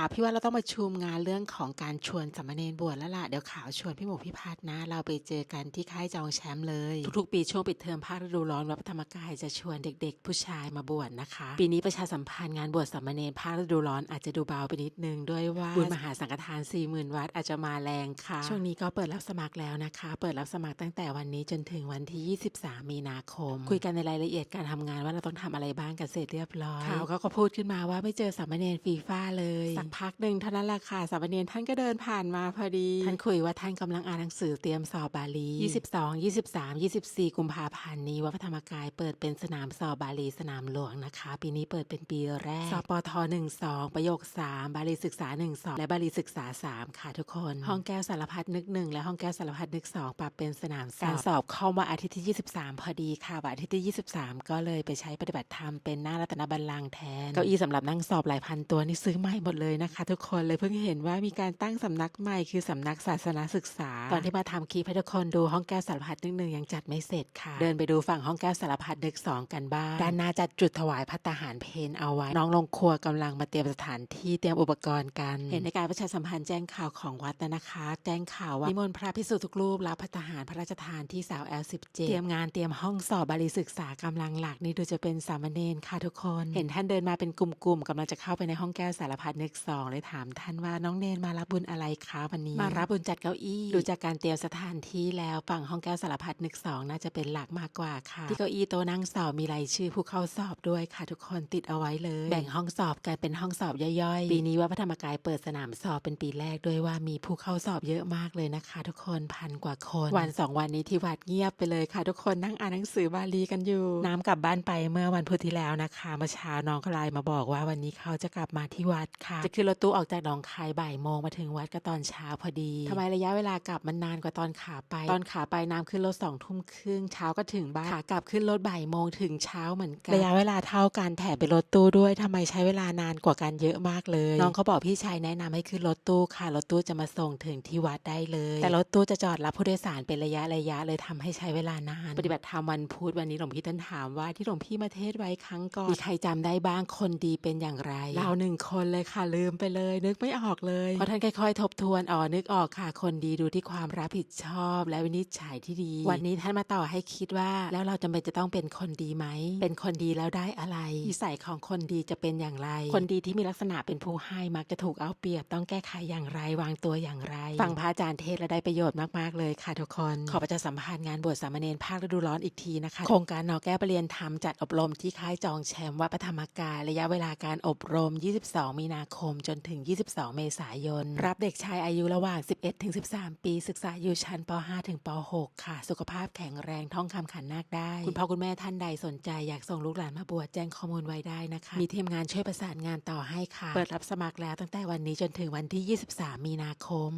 าวพี่ว่าเราต้องมาชุมงานเรื่องของการชวนสามเณรบวชแล้วล่ะ เดี๋ยวขาวชวนพี่หมูพี่พัดนะ เราไปเจอกันที่ค่ายจองแชมป์เลย ทุกๆ ปีช่วงปิดเทอมภาคฤดูร้อนวัดพระธรรมกายจะชวนเด็ก ๆ ผู้ชายมาบวชนะคะ ปีนี้ประชาสัมพันธ์งานบวชสามเณรภาคฤดูร้อนอาจจะดูเบาไปนิดนึงด้วยว่าบุญมหาสังฆทาน40,000วัดอาจจะมาแรงค่ะ ช่วงนี้ก็เปิดรับสมัครแล้วนะคะ เปิดรับสมัครตั้งแต่วันนี้จนถึงวันที่ 23 มีนาคม คุยกันในรายละเอียดการทำงานว่าเราต้องทำอะไรบ้างกันเสร็จเรียบร้อยเขาก็พูดขึ้นมาว่าไม่เจอสามเณรฟีฟ่าเลยสักพักหนึ่งเท่านั้นแหละค่ะสามเณรท่านก็เดินผ่านมาพอดี ท่านคุยว่าท่านกำลังอ่านหนังสือเตรียมสอบบาลี 22 23 24 กุมภาพันธ์นี้วัดพระธรรมกายเปิดเป็นสนามสอบบาลีสนามหลวงนะคะ ปีนี้เปิดเป็นปีแรกสปท1 2 ประโยค 3 บาลีศึกษา 1 2 และบาลีศึกษา 3 ค่ะทุกคน ห้องแก้วสารพัดนึก1และห้องแก้วสารพัดนึก 2 ปรับเป็นสนามสอบการสอบเข้ามาอาทิตย์ที่ 23 พอดีค่ะวันอาทิตย์ที่ 23 ก็เลยไปใช้ปฏิบัติธรรมเป็นหน้ารัตนบัลลังก์แทนเก้าอี้สำหรับนั่งสอบหลายพันตัวนี่ซื้อใหม่หมดเลยนะคะทุกคนเลยเพิ่งเห็นว่ามีการตั้งสำนักใหม่คือสำนักศาสนาศึกษา ตอนที่มาทำคลิปให้ทุกคนดูห้องแก้วสารพัดนึกหนึ่งยังจัดไม่เสร็จค่ะ เดินไปดูฝั่งห้องแก้วสารพัดนึกสองกันบ้างด้านหน้าจัดจุดถวายพัตตาหารเพนเอาไว้ น้องลงครัวกำลังมาเตรียมสถานที่เตรียมอุปกรณ์กัน เห็นในการประชาสัมพันธ์แจ้งข่าวของวัดนะนะคะ แจ้งข่าวว่านิมนต์พระพิสุทุกรูปรับพัตตาหารพระราชทานที่สาวแอลสิบเตรียมงานเตรียมห้องสอบบาลีศึกษากำลังหลักนี่ดูจะเป็นสามเณรค่ะทุกคน เห็นท่านเดินมาเป็นกลุ่มๆกำลังจะเข้าไปในห้องแก้วสารพัดนึกสองเลยถามท่านว่าน้องเนนมารับบุญอะไรคะวันนี้ มารับบุญจัดเก้าอี้ ดูจากการเตรียมสถานที่แล้วฝั่งห้องแก้วสารพัดนึกสองน่าจะเป็นหลักมากกว่าค่ะ ที่เก้าอี้โต๊ะนั่งสอบมีรายชื่อผู้เข้าสอบด้วยค่ะ ทุกคนติดเอาไว้เลย แบ่งห้องสอบกันเป็นห้องสอบย่อยๆ ปีนี้ว่าดพระธรรมกายเปิดสนามสอบเป็นปีแรกด้วยว่ามีผู้เข้าสอบเยอะมากเลยนะคะ ทุกคนพันกว่าคน วันสองวันนี้ที่วัดเงียบไปเลยค่ะ ทุกคนนั่งอ่านหนังสือบาลีกันอยู่ น้ำกลับบ้านไปเมื่อวันพุธที่แล้วนะคะเมื่อเช้าน้องเขาไลน์มาบอกว่าวันนี้เขาจะกลับมาที่วัดค่ะจะขึ้นรถตู้ออกจากหนองคายบ่ายโมงมาถึงวัดก็ตอนเช้าพอดีทำไมระยะเวลากลับมันนานกว่าตอนขาไป ตอนขาไปน้ำขึ้นรถสองทุ่มครึ่งเช้าก็ถึงบ้านขากลับขึ้นรถบ่ายโมงถึงเช้าเหมือนกันระยะเวลาเท่ากันแถมเป็นรถตู้ด้วยทำไมใช้เวลานานกว่ากันเยอะมากเลย น้องเขาบอกพี่ชายแนะนำให้ขึ้นรถตู้ค่ะรถตู้จะมาส่งถึงที่วัดได้เลย แต่รถตู้จะจอดรับผู้โดยสารเป็นระยะระยะเลยทำให้ใช้เวลานาน ปฏิบัติธรรมวันพุธวันนี้หลวงพี่ท่านถามว่าที่หลวงพี่มาเทศน์ไว้ครั้งก่อนมีใครจำได้บ้างคนดีเป็นอย่างไรเราหนึ่งคนเลยค่ะลืืมไปเลย นึกไม่ออกเลยเพราะท่านค่อยๆ ทบทวนอ๋อนึกออกค่ะ คนดีดูที่ความรับผิดชอบ และวินิจฉัยที่ดี วันนี้ท่านมาต่อให้คิดว่า แล้วเราจำเป็นจะต้องเป็นคนดีไหม เป็นคนดีแล้วได้อะไรนิสัยของคนดีจะเป็นอย่างไร คนดีที่มีลักษณะเป็นผู้ให้มักจะถูกเอาเปรียบต้องแก้ไขอย่างไรวางตัวอย่างไรฟังพระอาจารย์เทศและได้ประโยชน์มากๆเลยค่ะทุกคน ขอประชาสัมพันธ์งานบวชสามเณรภาคฤดูร้อนอีกทีนะคะโครงการนอแก้วปรเรียนธรรมจัดอบรมที่ค่ายจองแชมป์วัดพระธรรมกายระยะเวลาการอบรม 22 มีนาคมมจนถึง 22 เมษายน รับเด็กชายอายุระหว่าง 11 ถึง 13 ปี ศึกษาอยู่ชั้นป 5 ถึงป 6 ค่ะ สุขภาพแข็งแรงท่องคำขันนาคได้ คุณพ่อคุณแม่ท่านใดสนใจอยากส่งลูกหลานมาบวชแจ้งข้อมูลไว้ได้นะคะ มีทีมงานช่วยประสานงานต่อให้ค่ะ เปิดรับสมัครแล้วตั้งแต่วันนี้จนถึงวันที่ 23 มีนาคม